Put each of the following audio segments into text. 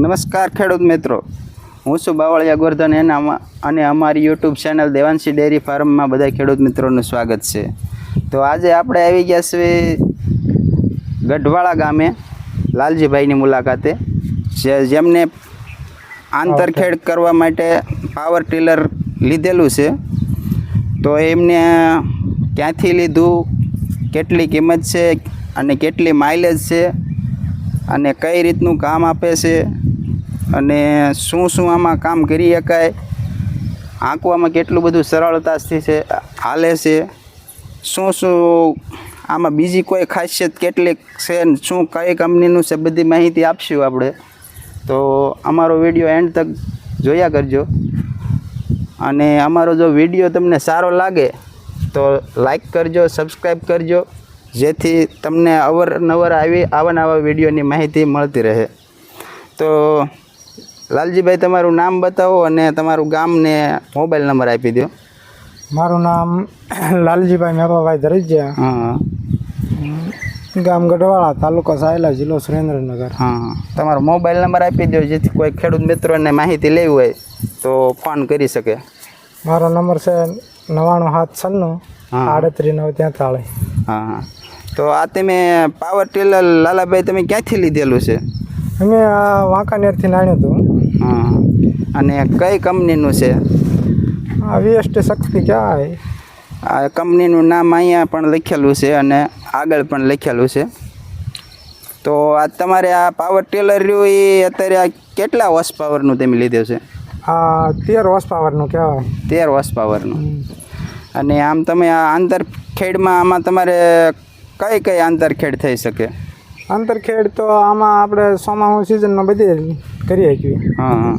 નમસ્કાર ખેડૂત મિત્રો. હું છું બાવળિયા ગોરધન એનામાં અને અમારી યુટ્યુબ ચેનલ દેવાંશી ડેરી ફાર્મમાં બધા ખેડૂત મિત્રોનું સ્વાગત છે. તો આજે આપણે આવી ગયા છીએ ગઢવાળા ગામે લાલજીભાઈની મુલાકાતે જે જેમને આંતરખેડ કરવા માટે પાવર ટીલર લીધેલું છે. તો એમને ક્યાંથી લીધું? કેટલી કિંમત છે? અને કેટલી માઇલેજ છે? અને કઈ રીતનું કામ આપે છે? અને શું શું આમાં કામ કરી શકાય? આંકવામાં કેટલું બધું સરળતાથી છે હાલે છે? શું શું આમાં બીજી કોઈ ખાસિયત કેટલીક છે શું કઈ કંપનીનું છે, બધી માહિતી આપશું આપણે. તો અમારો વીડિયો એન્ડ તક જોયા કરજો. અને અમારો જો વીડિયો તમને સારો લાગે, તો લાઈક કરજો, સબસ્ક્રાઈબ કરજો, જેથી તમને અવરનવર આવી, આવા નવા વિડીયોની માહિતી મળતી રહે. તો લાલજીભાઈ તમારું નામ બતાવો અને તમારું ગામ ને મોબાઈલ નંબર આપી દો. મારું નામ લાલજીભાઈ મેપાભાઈ ધરજીયા. હા. ગામ ગઢવાળા તાલુકો સાયલા જિલ્લો સુરેન્દ્રનગર. હા તમારો મોબાઈલ નંબર આપી દો જેથી કોઈ ખેડૂત મિત્રોને માહિતી લેવી હોય તો ફોન કરી શકે. મારો નંબર છે નવ્વાણું સાત છન્નું હા. આડત્રીસ નવ તેતાળીસ. હા હા. તો આ તમે પાવર ટેલર લાલાભાઈ તમે ક્યાંથી લીધેલું છે? અમે આ વાંકાનેરથી નાણ્યું હતું. હા. અને કઈ કંપનીનું છે? આ વેસ્ટ શક્તિ કહેવાય આ કંપનીનું નામ અહીંયા પણ લખેલું છે અને આગળ પણ લખેલું છે. તો આ તમારે આ પાવર ટેલર રહ્યું એ અત્યારે આ કેટલા હોર્સ પાવરનું તમે લીધું છે? આ તેર હોર્સ પાવરનું કહેવાય. તેર હોર્સ પાવરનું અને આમ તમે આ આંતરખેડમાં આમાં તમારે કઈ કઈ આંતરખેડ થઈ શકે? આંતરખેડ તો આમાં આપણે ચોમાસું સિઝનમાં બધી કરી શકીએ હા હા.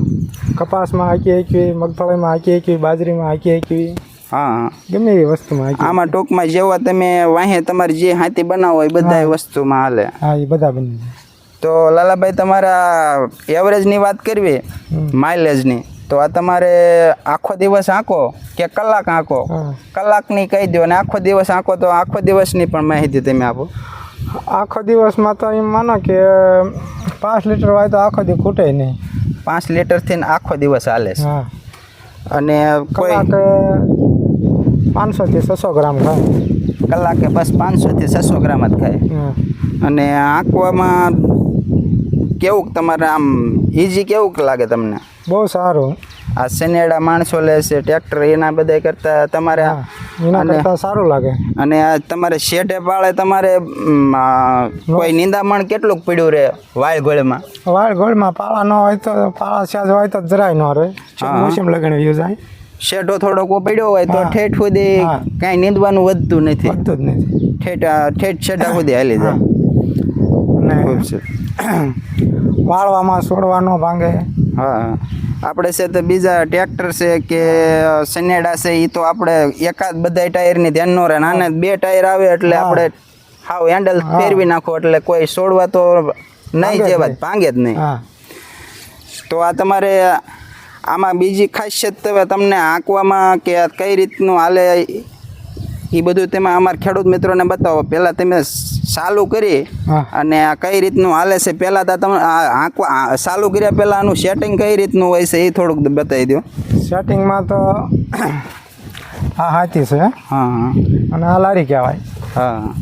કપાસમાં હાકી શકીએ મગફળીમાં હાકી શકીએ બાજરીમાં હાકી શકીએ હા ગમે એવી વસ્તુમાં આમાં ટૂંકમાં જેવા તમે વાહે તમારી જે હાથી બનાવો એ બધા વસ્તુમાં હાલે. હા એ બધા બની તો લાલાભાઈ તમારા એવરેજની વાત કરવી માઇલેજની તો આ તમારે આખો દિવસ આંકો કે કલાક આંકો કલાકની કહી દો અને આખો દિવસ આંકો તો આખો દિવસની પણ માહિતી તમે આપો. આખો દિવસમાં તો એમ માનો કે પાંચ લીટર હોય તો આખો દી ખૂટે નહીં. પાંચ લીટરથી આખો દિવસ હાલે છે. હા. અને કોઈ કલાકે પાંચસોથી છસો ગ્રામ ખાય. કલાકે બસ પાંચસોથી છસો ગ્રામ જ ખાય. અને આંકવામાં કેવું તમારે આમ ઇઝી કેવું લાગે તમને? બહુ સારું. આ શનેડા માણસો લે છે ટ્રેક્ટર એના બધા કરતાં તમારે સારું લાગે. અને આ તમારે શેઠે પાળે તમારે કોઈ નિંદામણ કેટલુંક પડ્યું રહે વાળ ગોળમાં? વાળ ગોળમાં પાળા ન હોય તો પાળા સાજ હોય તો જરાય ન રહે. મોસમ લગણ વ્યૂ જાય. શેઠો થોડોક પડ્યો હોય તો ઠેઠ સુધી. કાંઈ નીંદવાનું વધતું નથી. વધતું જ નથી. ઠેઠ ઠેઠ છેટા સુધી હાલી જાય. અને વાળવામાં છોડવા ન ભાંગે. હા. આપણે છે તો બીજા ટ્રેક્ટર છે કે સનેડા છે એ તો આપણે એકાદ બધા ટાયરની ધ્યાન ન રહે. નાના બે ટાયર આવે એટલે આપણે હાવ હેન્ડલ ફેરવી નાખો એટલે કોઈ છોડવા તો નહીં જેવા ભાંગે જ નહીં. તો આ તમારે આમાં બીજી ખાસિયત તમે તમને આંકવામાં કે કઈ રીતનું હાલે એ બધું તમે અમારા ખેડૂત મિત્રોને બતાવો. પહેલાં તમે ચાલુ કરી હા. અને આ કઈ રીતનું હાલે છે? પહેલાં તો તમે આ આંકવા આ ચાલુ કર્યા પહેલાં આનું સેટિંગ કઈ રીતનું હોય છે એ થોડુંક બતાવી દો સેટિંગમાં તો આ હાથી છે. હા હા. અને આ લારી કહેવાય. હા.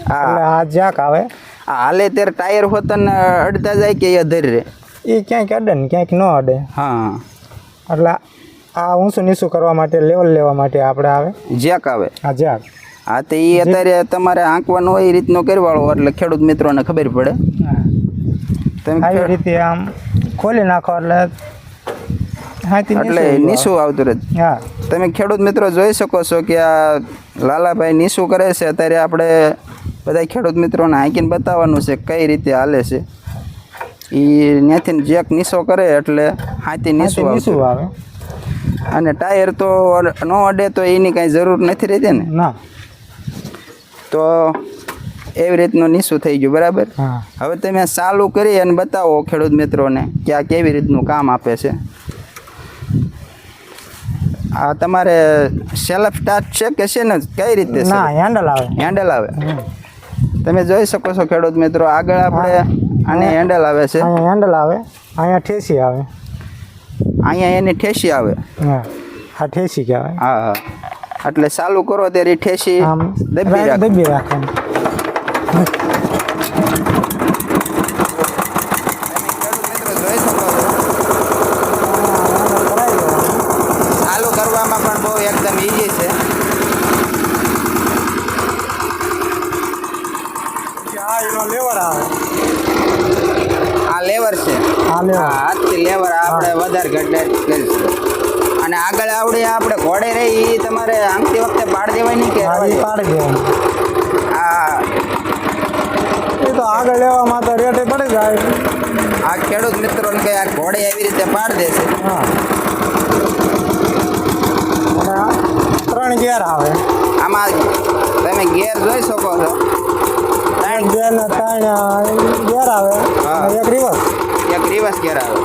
એટલે આ આ જેક આવે આ હાલે ત્યારે ટાયર હોતા ને અડતા જાય કે એ અધર રે એ ક્યાંક અડે ને ક્યાંક ન અડે. હા. એટલે આ ઊંચું નીચું કરવા માટે લેવલ લેવા માટે આપણે આવે. જેક આવે? હા જેક હા તો એ અત્યારે તમારે આંકવાનું હોય એ રીતનું કરવાળો એટલે ખેડૂત મિત્રોને ખબર પડે. તમે આવી રીતે આમ ખોલી નાખો એટલે એટલે નિશુ નીસું આવતું રહે. હા. તમે ખેડૂત મિત્રો જોઈ શકો છો કે આ લાલાભાઈ નીસું કરે છે અત્યારે આપણે બધા ખેડૂત મિત્રોને હાંકીને બતાવવાનું છે કઈ રીતે હાલે છે. એ ત્યાંથી જેક નીસો કરે એટલે હાથી નિશુ નીસું આવે. અને ટાયર તો ન અડે તો એની કાંઈ જરૂર નથી રહેતી ને? ના. તો એવી રીતનું નીસું થઈ ગયું બરાબર? હવે તમે ચાલુ કરી અને બતાવો ખેડૂત મિત્રોને કે આ કેવી રીતનું કામ આપે છે. આ તમારે સેલ્ફ સ્ટાર્ટ છે કે છે ને? કઈ રીતે ના હેન્ડલ આવે. હેન્ડલ આવે. તમે જોઈ શકો છો ખેડૂત મિત્રો આગળ આપણે આને હેન્ડલ આવે છે. હેન્ડલ આવે અહીંયા ઠેસી આવે. અહીંયા એની ઠેસી આવે. હા હા ઠેસી કહેવાય. હા હા. એટલે ચાલુ કરો ત્યારે ઠેસી દબી રાખે દબી. ચાલુ કરવામાં પણ બહુ એકદમ ઈઝી છે આ એનો લેવર આવે આ લેવર છે. હા લેવર. હાથથી લેવર આપણે વધારે ઘટે કરીશું. અને આગળ આવડે આપણે ઘોડે રહી એ તમારે આમતી વખતે પાડ દેવાય નહીં કે દેવાય? પાડી દેવાનું આ એ તો આગળ લેવામાં તો રેટે પડી જાય. આ ખેડૂત મિત્રોને કે આ ઘોડે એવી રીતે પાડ દેશે? હા. ત્રણ ગેર આવે. આમાં તમે ગેર જોઈ શકો છો. ત્રણ બે ને ત્રણ ગેર આવે. અને એક રિવર્સ એક રિવર્સ ગેર આવે.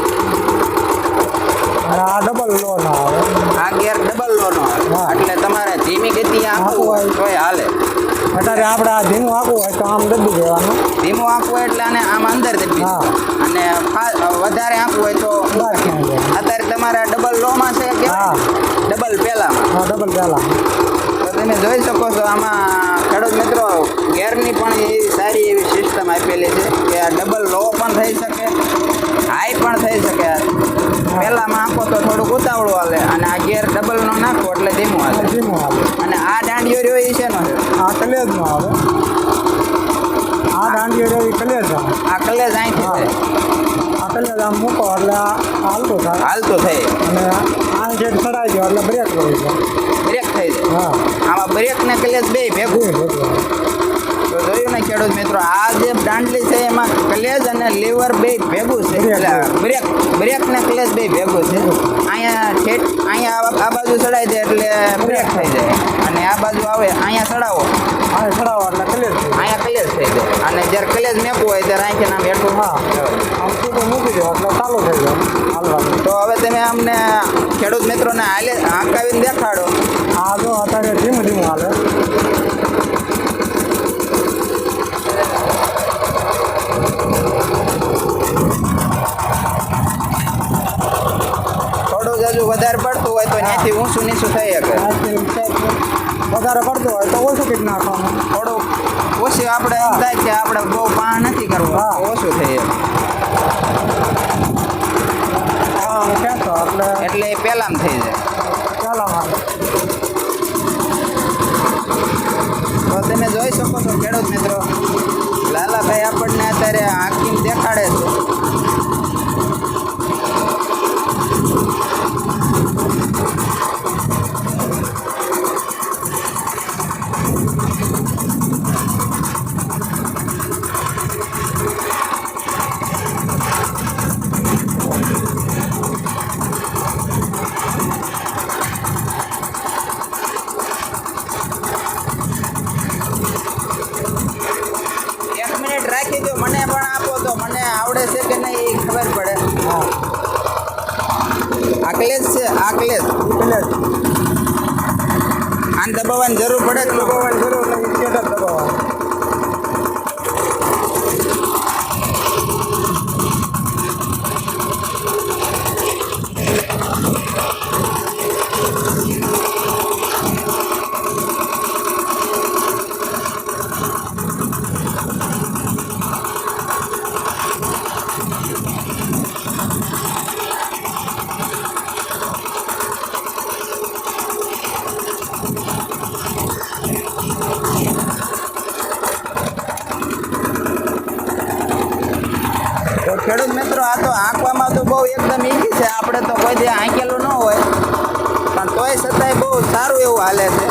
અને આ ડબલ લો ના આવે. આ ગેર ડબલ લોનો આવે. હા. એટલે તમારે ધીમી ગતિ આપવું હોય તોય હાલે. અત્યારે આપણે આ ધીમું આખું હોય તો આમ દબી દેવાનું. ધીમું આંકવું હોય એટલે આને આમ અંદર દબી. હા. અને વધારે આંકવું હોય તો અત્યારે તમારા ડબલ લોમાં છે કે. ડબલ પેલામાં હા ડબલ પહેલા તો તમે જોઈ શકો છો આમાં ખેડૂત મિત્રો ગેરની પણ એવી સારી એવી સિસ્ટમ આપેલી છે કે આ ડબલ લો પણ થઈ શકે હાઈ પણ થઈ શકે. પહેલામાં આંખો તો થોડુંક ઉતાવળું હાલે અને આ ગેર ડબલનો નાખો એટલે ધીમું હાલે. ધીમું આવે અને આ દાંડીઓ રહ્યો એ છે ને આ કલેજનો આવે. આ દાંડીઓ એ કલેજ આ કલેજ અહીંથી હા. આ કલેજ આમ મૂકો એટલે હાલતો થાય. હાલતો થાય. અને આ જેટ ચડાઈ ગયો એટલે બ્રેક કરી બ્રેક થઈ જાય હા. આમાં બ્રેક ને કલેજ બે ભેગું. ભેગું. ખેડૂત મિત્રો આ જે બ્રાન્ડલી છે એમાં કલેજ અને લીવર બે ભેગું છે. એટલે બ્રેક બ્રેક ને કલેજ બે ભેગું છે. અહીંયા ઠેઠ અહીંયા આ- બાજુ ચડાઈ દે એટલે બ્રેક થઈ જાય. અને આ બાજુ આવે અહીંયા ચડાવો. અહીંયા ચડાવો એટલે કલેજ અહીંયા કલેજ થઈ જાય. અને જ્યારે કલેજ મેકવું હોય ત્યારે અહીંથી નામ હેઠું હા. મૂકી દો એટલે ચાલુ થઈ જાય તો હવે તમે અમને ખેડૂત મિત્રોને હાલે આંકાવીને દેખાડો. આ જો અત્યારે ધીમું ધીમું હાલે થોડું જ હજુ વધારે ત્યાંથી ઊંચું નીચું થઈ શકે. વધારે પડતો હોય તો ઓછું કંઈક નાખવાનું. થોડું ઓછું આપણે થાય કે આપણે બહુ પાણ નથી કરવું. ઓછું થઈ શકે. એટલે એ પહેલાં થઈ જાય. તો તમે જોઈ શકો છો ખેડૂત મિત્રો. લાલાભાઈ આપણને અત્યારે આંખીને દેખાડે દબાવવાની જરૂર પડે કે હાલે છે.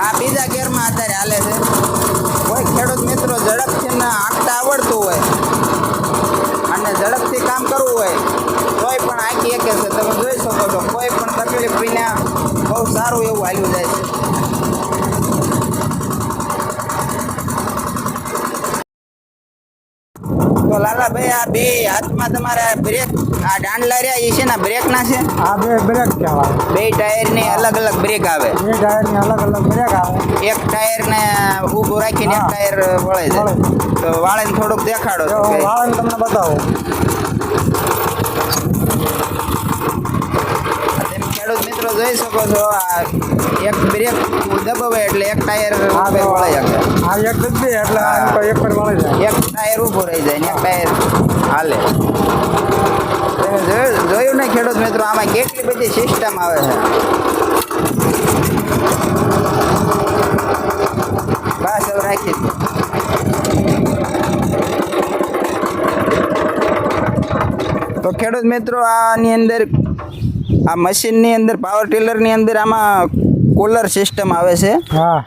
આ બીજા ગેરમાં અત્યારે હાલે છે. કોઈ ખેડૂત મિત્રો ઝડપથી ને આંકતા આવડતું હોય અને ઝડપથી કામ કરવું હોય તોય પણ આંકી શકે છે. તમે જોઈ શકો છો કોઈ પણ તકલીફ વિના બહુ સારું એવું હાલ્યું જાય છે. તો લાલાભાઈ આ બે હાથમાં તમારા બ્રેક આ દાંડલા રહ્યા એ છે ને બ્રેક ના છે? આ બે બ્રેક કહેવાય. બે ટાયરની અલગ અલગ બ્રેક આવે. બે ટાયરની અલગ અલગ બ્રેક આવે. એક ટાયર ને ઊભું રાખીને એક ટાયર વળે છે. તો વાળે થોડુંક દેખાડો વાળે તમને બતાવો તેમ ખેડૂત મિત્રો જોઈ શકો છો આ એક બ્રેક દબાવે એટલે એક ટાયર ઉપર તો શકે. આ એક દબે એટલે આ એક પર વળી જાય. એક ટાયર ઊભો રહી જાય ને એક ટાયર હાલે. તમે જોયું ને ખેડૂત મિત્રો આમાં કેટલી બધી સિસ્ટમ આવે છે? બસ હવે રાખી તો ખેડૂત મિત્રો આની અંદર આ મશીનની અંદર પાવર ટીલરની અંદર આમાં કુલર સિસ્ટમ આવે છે. હા.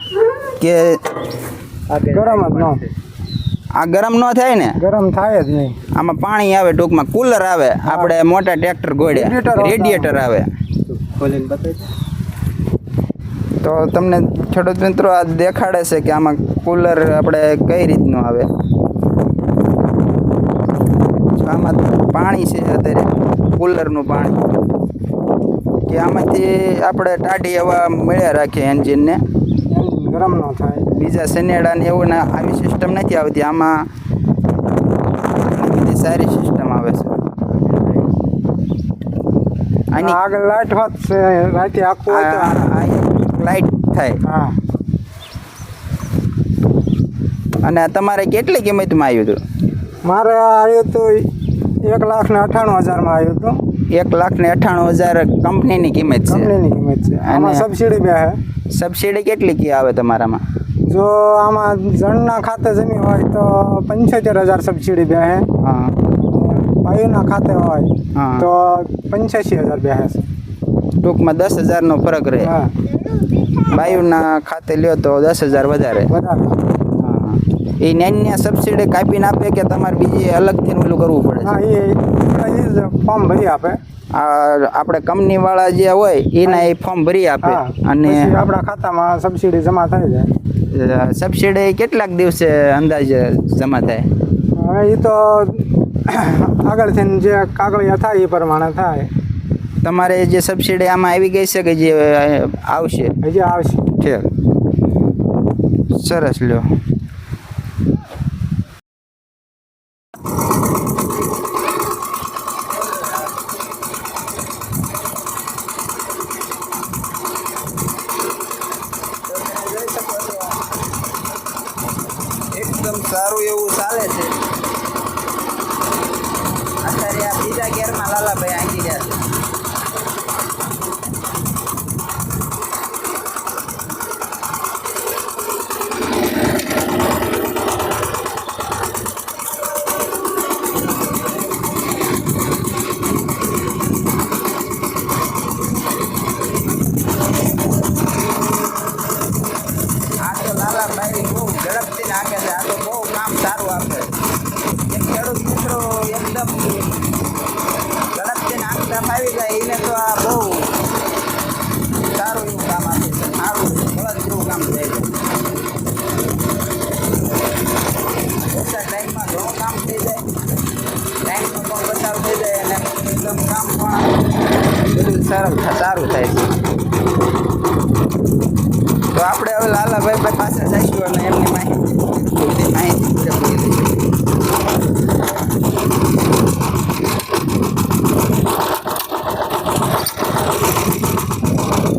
કે ગરમ જ ન. આ ગરમ ન થાય ને? ગરમ થાય જ નહીં. આમાં પાણી આવે ટૂંકમાં કુલર આવે. આપણે મોટા ટ્રેક્ટર ગોળ્યા. રેડિયેટર આવે. તો તમને ખેડૂત મિત્રો આ દેખાડે છે કે આમાં કુલર આપણે કઈ રીતનું આવે. તો આમાં પાણી છે અત્યારે કુલરનું પાણી. કે આમાંથી આપણે ટાઢી હવા મળ્યા રાખીએ એન્જિનને. ગરમ ન થાય. બીજા શનેડા ને એવું ના આવી સિસ્ટમ નથી આવતી. આમાં બધી સારી સિસ્ટમ આવે છે. આની આગળ લાઇટ હોત છે રાતે આખું લાઇટ લાઈટ થાય. હા. અને તમારે કેટલી કિંમતમાં આવ્યું હતું? મારે આવ્યું હતું એક લાખ ને અઠાણું હજારમાં આવ્યું હતું. એક લાખ ને અઠાણું હજાર કંપનીની કિંમત છે. કંપનીની કિંમત છે. આમાં અને- સબસિડી બે છે સબસિડી કેટલી કી આવે તમારામાં? જો આમાં જણના ખાતે જમી હોય તો પંચોતેર હજાર સબસિડી બે છે હા. ભાઈઓના ખાતે હોય હા. તો પંચ્યાસી હજાર બે છે ટૂંકમાં દસ હજારનો ફરક રહે. હા. બાયુના ખાતે લ્યો તો દસ હજાર વધારે. હા. એ નાની સબસિડી કાપીને આપે કે તમારે બીજી અલગથી ઓલું કરવું પડે? હા એ એ જ ફોર્મ ભરી આપે. આ આપણે કંપની વાળા જે હોય એના એ ફોર્મ ભરી આપે. અને આપણા ખાતામાં સબસિડી જમા થઈ જાય સબસિડી કેટલાક દિવસે અંદાજે જમા થાય? હવે એ તો આગળથી જે કાગળિયા થાય એ પ્રમાણે થાય. તમારે જે સબસિડી આમાં આવી ગઈ છે કે જે આવશે? હજી આવશે. છે સરસ લ્યો એકદમ સારું એવું ચાલે છે આ બીજા ગેરમાં લાલાભાઈ આંકી રહ્યા આ તો લાલાભાઈ બહુ ઝડપથી નાખે છે આ તો બહુ કામ સારું આપે એક ખેડૂત મિત્રો એકદમ જાય એને તો આ બહુ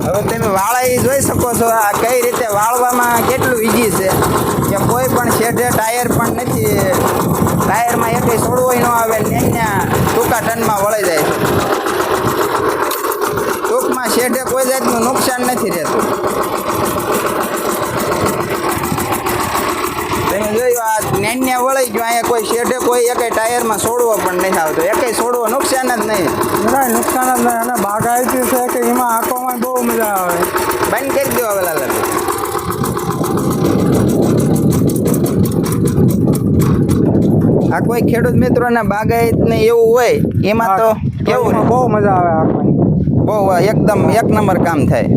હવે તમે વાળા જોઈ શકો છો આ કઈ રીતે વાળવામાં કેટલું ઈજી છે. કે કોઈ પણ શેઢે ટાયર પણ નથી. ટાયરમાં એટલી છોડવોય ન આવે ત્યાં ટૂંકા ટનમાં વળી જાય. ટૂંકમાં શેઢે કોઈ જાતનું નુકસાન નથી રહેતું તમે જોયું આ નેન્યા વળી જો અહીંયા કોઈ શેડે કોઈ એકે ટાયરમાં છોડવો પણ નહીં આવતો. એકે છોડવો નુકસાન જ નહીં. ના નુકસાન જ નહીં. અને બાગાયતી છે કે એમાં આંખોમાં બહુ મજા આવે. બંધ કરી દો હવે લાલા આ કોઈ ખેડૂત મિત્રોને બાગાયત ને એવું હોય એમાં તો કેવું? બહુ મજા આવે આંખોમાં બહુ એકદમ એક નંબર કામ થાય.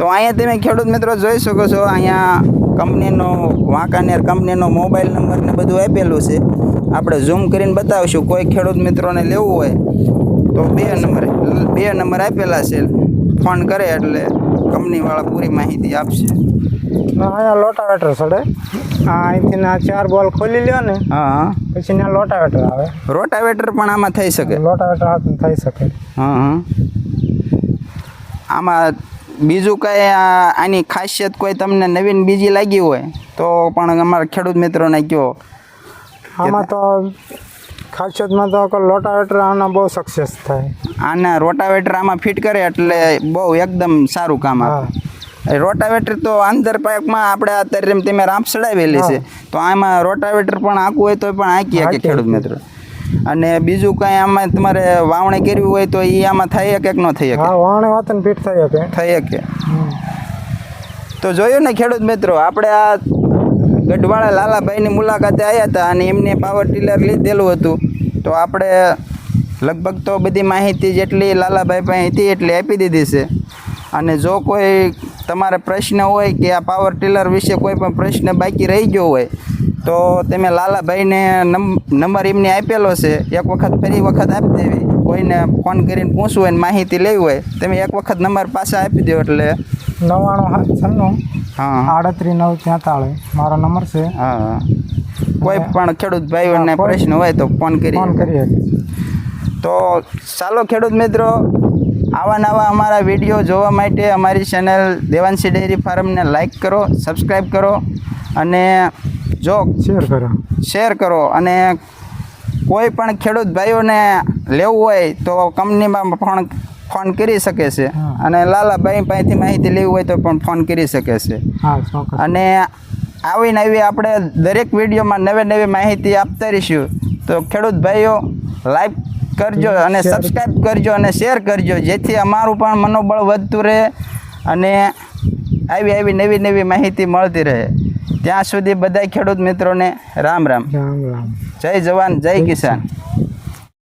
તો અહીંયા તમે ખેડૂત મિત્રો જોઈ શકો છો અહીંયા કંપનીનો વાંકાનેર કંપનીનો મોબાઈલ નંબર ને બધું આપેલું છે. આપણે ઝૂમ કરીને બતાવશું કોઈ ખેડૂત મિત્રોને લેવું હોય તો બે નંબર બે નંબર આપેલા છે. ફોન કરે એટલે કંપનીવાળા પૂરી માહિતી આપશે. અહીંયા લોટાવેટર સડે હા અહીંથી ના ચાર બોલ ખોલી લ્યો ને હા પછી ત્યાં લોટાવેટર આવે. રોટાવેટર પણ આમાં થઈ શકે. લોટાવેટર થઈ શકે. હા હા. આમાં બીજું કંઈ આની ખાસિયત કોઈ તમને નવીન બીજી લાગી હોય તો પણ અમારા ખેડૂત મિત્રોને કહો. આમાં તો ખાસિયતમાં તો રોટાવેટર આના બહુ સક્સેસ થાય. આના રોટાવેટર આમાં ફિટ કરે એટલે બહુ એકદમ સારું કામ આપે. રોટાવેટર તો આંતર પાકમાં આપણે અત્યારે તમે રામ ચડાવેલી છે તો આમાં રોટાવેટર પણ આંકવું હોય તો પણ આંકી શકે ખેડૂત મિત્રો. અને બીજું કાંઈ આમાં તમારે વાવણી કરવી હોય તો એ આમાં થઈ શકે કે ન થઈ શકે હા વાણે વાતન ફીટ થઈ શકે થઈ શકે તો જોયું ને ખેડૂત મિત્રો આપણે આ ગઢવાળા લાલાભાઈની મુલાકાતે આવ્યા હતા અને એમને પાવર ટીલર લીધેલું હતું. તો આપણે લગભગ તો બધી માહિતી જેટલી લાલાભાઈ પાસે હતી એટલી આપી દીધી છે. અને જો કોઈ તમારે પ્રશ્ન હોય કે આ પાવર ટીલર વિશે કોઈ પણ પ્રશ્ન બાકી રહી ગયો હોય તો તમે લાલાભાઈને નંબ- નંબર એમને આપેલો છે. એક વખત ફરી વખત આપી દેવી. કોઈને ફોન કરીને પૂછવું હોય માહિતી લેવી હોય તમે એક વખત નંબર પાછા આપી દો એટલે. નવ્વાણું હાથ છન્નું હા. આડત્રીસ નવ ત્યાંતાળીસ મારો નંબર છે. હા. હા. કોઈ પણ ખેડૂત ભાઈઓને પ્રશ્ન હોય તો ફોન કરી ફોન કરીએ. તો ચાલો ખેડૂત મિત્રો આવા નવા અમારા વીડિયો જોવા માટે અમારી ચેનલ દેવાંશી ડેરી ફાર્મને લાઈક કરો સબસ્ક્રાઈબ કરો અને જો શેર કરો. શેર કરો અને કોઈ પણ ખેડૂત ભાઈઓને લેવું હોય તો કંપનીમાં પણ ફોન કરી શકે છે. અને લાલાભાઈ પાસેથી માહિતી લેવી હોય તો પણ ફોન કરી શકે છે. અને આવી નવી આપણે દરેક વિડીયોમાં નવી નવી માહિતી આપતા રહીશું. તો ખેડૂત ભાઈઓ લાઈક કરજો અને સબસ્ક્રાઈબ કરજો અને શેર કરજો. જેથી અમારું પણ મનોબળ વધતું રહે અને આવી આવી નવી નવી માહિતી મળતી રહે. ત્યાં સુધી બધા ખેડૂત મિત્રોને રામ રામ. રામ રામ. જય જવાન જય કિસાન.